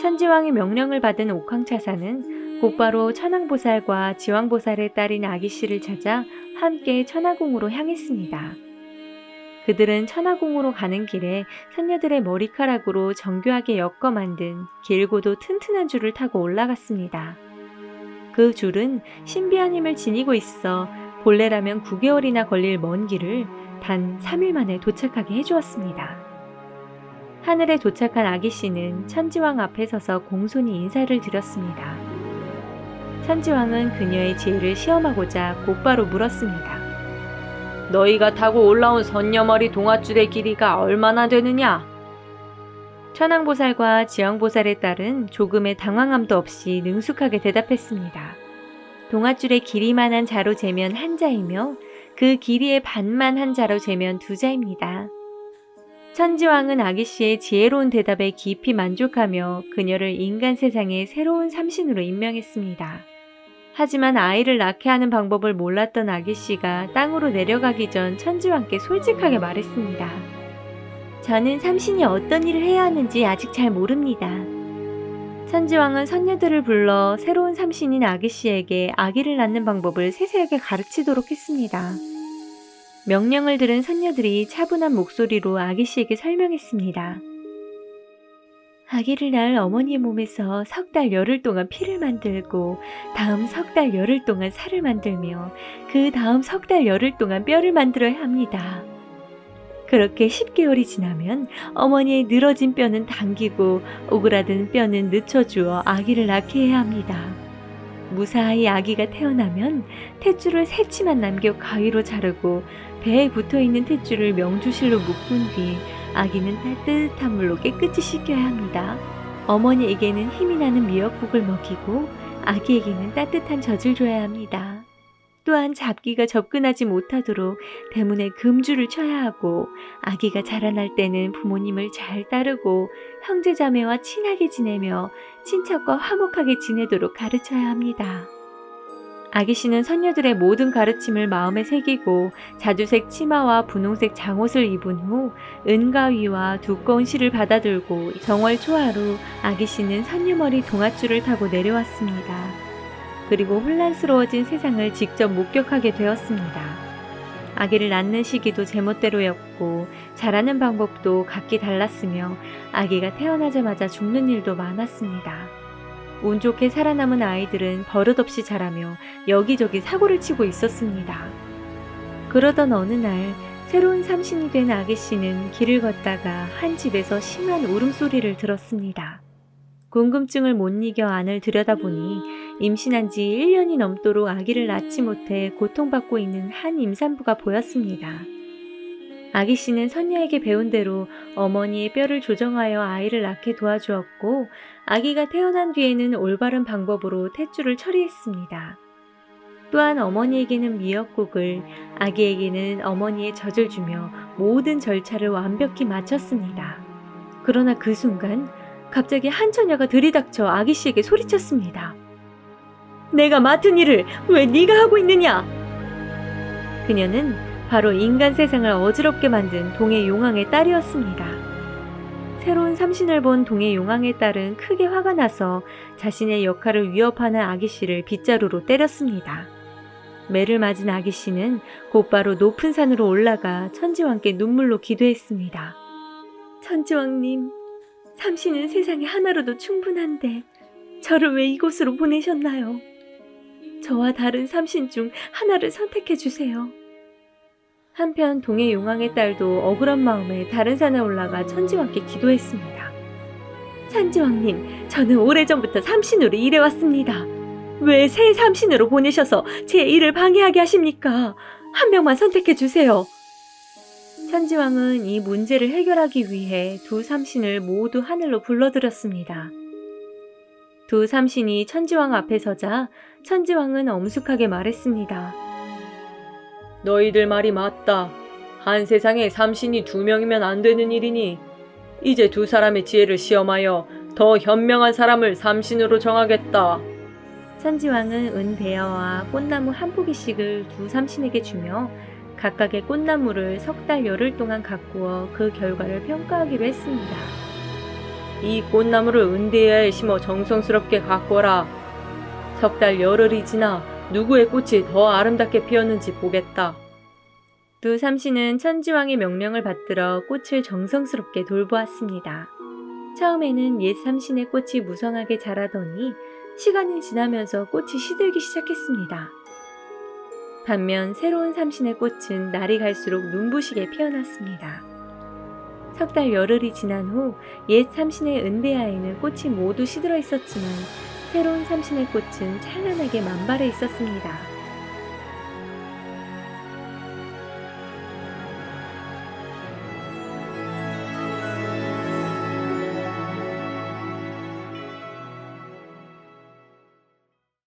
천지왕의 명령을 받은 옥황차사는 곧바로 천왕보살과 지왕보살의 딸인 아기씨를 찾아 함께 천하궁으로 향했습니다. 그들은 천하궁으로 가는 길에 선녀들의 머리카락으로 정교하게 엮어 만든 길고도 튼튼한 줄을 타고 올라갔습니다. 그 줄은 신비한 힘을 지니고 있어 본래라면 9개월이나 걸릴 먼 길을 단 3일 만에 도착하게 해주었습니다. 하늘에 도착한 아기 씨는 천지왕 앞에 서서 공손히 인사를 드렸습니다. 천지왕은 그녀의 지혜를 시험하고자 곧바로 물었습니다. 너희가 타고 올라온 선녀머리 동아줄의 길이가 얼마나 되느냐? 천왕보살과 지왕보살의 딸은 조금의 당황함도 없이 능숙하게 대답했습니다. 동아줄의 길이만한 자로 재면 한 자이며 그 길이의 반만 한 자로 재면 두 자입니다. 천지왕은 아기씨의 지혜로운 대답에 깊이 만족하며 그녀를 인간 세상의 새로운 삼신으로 임명했습니다. 하지만 아이를 낳게 하는 방법을 몰랐던 아기씨가 땅으로 내려가기 전 천지왕께 솔직하게 말했습니다. 저는 삼신이 어떤 일을 해야 하는지 아직 잘 모릅니다. 천지왕은 선녀들을 불러 새로운 삼신인 아기씨에게 아기를 낳는 방법을 세세하게 가르치도록 했습니다. 명령을 들은 선녀들이 차분한 목소리로 아기 씨에게 설명했습니다. 아기를 낳을 어머니의 몸에서 석 달 열흘 동안 피를 만들고 다음 석 달 열흘 동안 살을 만들며 그 다음 석 달 열흘 동안 뼈를 만들어야 합니다. 그렇게 10개월이 지나면 어머니의 늘어진 뼈는 당기고 오그라든 뼈는 늦춰주어 아기를 낳게 해야 합니다. 무사히 아기가 태어나면 탯줄을 새치만 남겨 가위로 자르고 배에 붙어 있는 탯줄을 명주실로 묶은 뒤 아기는 따뜻한 물로 깨끗이 씻겨야 합니다. 어머니에게는 힘이 나는 미역국을 먹이고 아기에게는 따뜻한 젖을 줘야 합니다. 또한 잡기가 접근하지 못하도록 대문에 금줄을 쳐야 하고 아기가 자라날 때는 부모님을 잘 따르고 형제자매와 친하게 지내며 친척과 화목하게 지내도록 가르쳐야 합니다. 아기 씨는 선녀들의 모든 가르침을 마음에 새기고 자주색 치마와 분홍색 장옷을 입은 후 은가위와 두꺼운 실을 받아들고 정월 초하루 아기 씨는 선녀머리 동아줄을 타고 내려왔습니다. 그리고 혼란스러워진 세상을 직접 목격하게 되었습니다. 아기를 낳는 시기도 제멋대로였고 자라는 방법도 각기 달랐으며 아기가 태어나자마자 죽는 일도 많았습니다. 운 좋게 살아남은 아이들은 버릇없이 자라며 여기저기 사고를 치고 있었습니다. 그러던 어느 날 새로운 삼신이 된 아기 씨는 길을 걷다가 한 집에서 심한 울음소리를 들었습니다. 궁금증을 못 이겨 안을 들여다보니 임신한 지 1년이 넘도록 아기를 낳지 못해 고통받고 있는 한 임산부가 보였습니다. 아기 씨는 선녀에게 배운 대로 어머니의 뼈를 조정하여 아이를 낳게 도와주었고 아기가 태어난 뒤에는 올바른 방법으로 탯줄을 처리했습니다. 또한 어머니에게는 미역국을, 아기에게는 어머니의 젖을 주며 모든 절차를 완벽히 마쳤습니다. 그러나 그 순간 갑자기 한 처녀가 들이닥쳐 아기 씨에게 소리쳤습니다. 내가 맡은 일을 왜 네가 하고 있느냐? 그녀는 바로 인간 세상을 어지럽게 만든 동해 용왕의 딸이었습니다. 새로운 삼신을 본 동해 용왕의 딸은 크게 화가 나서 자신의 역할을 위협하는 아기 씨를 빗자루로 때렸습니다. 매를 맞은 아기 씨는 곧바로 높은 산으로 올라가 천지왕께 눈물로 기도했습니다. 천지왕님, 삼신은 세상에 하나로도 충분한데 저를 왜 이곳으로 보내셨나요? 저와 다른 삼신 중 하나를 선택해 주세요. 한편 동해 용왕의 딸도 억울한 마음에 다른 산에 올라가 천지왕께 기도했습니다. 천지왕님, 저는 오래전부터 삼신으로 일해왔습니다. 왜 새 삼신으로 보내셔서 제 일을 방해하게 하십니까? 한 명만 선택해 주세요. 천지왕은 이 문제를 해결하기 위해 두 삼신을 모두 하늘로 불러들였습니다. 두 삼신이 천지왕 앞에 서자 천지왕은 엄숙하게 말했습니다. 너희들 말이 맞다. 한 세상에 삼신이 두 명이면 안 되는 일이니 이제 두 사람의 지혜를 시험하여 더 현명한 사람을 삼신으로 정하겠다. 천지왕은 은대야와 꽃나무 한 포기씩을 두 삼신에게 주며 각각의 꽃나무를 석 달 열흘 동안 가꾸어 그 결과를 평가하기로 했습니다. 이 꽃나무를 은대야에 심어 정성스럽게 가꿔라. 석 달 열흘이 지나 누구의 꽃이 더 아름답게 피었는지 보겠다. 두 삼씨는 천지왕의 명령을 받들어 꽃을 정성스럽게 돌보았습니다. 처음에는 옛 삼신의 꽃이 무성하게 자라더니 시간이 지나면서 꽃이 시들기 시작했습니다. 반면 새로운 삼신의 꽃은 날이 갈수록 눈부시게 피어났습니다. 석 달 열흘이 지난 후 옛 삼신의 은대야에는 꽃이 모두 시들어 있었지만 새로운 삼신의 꽃은 찬란하게 만발해 있었습니다.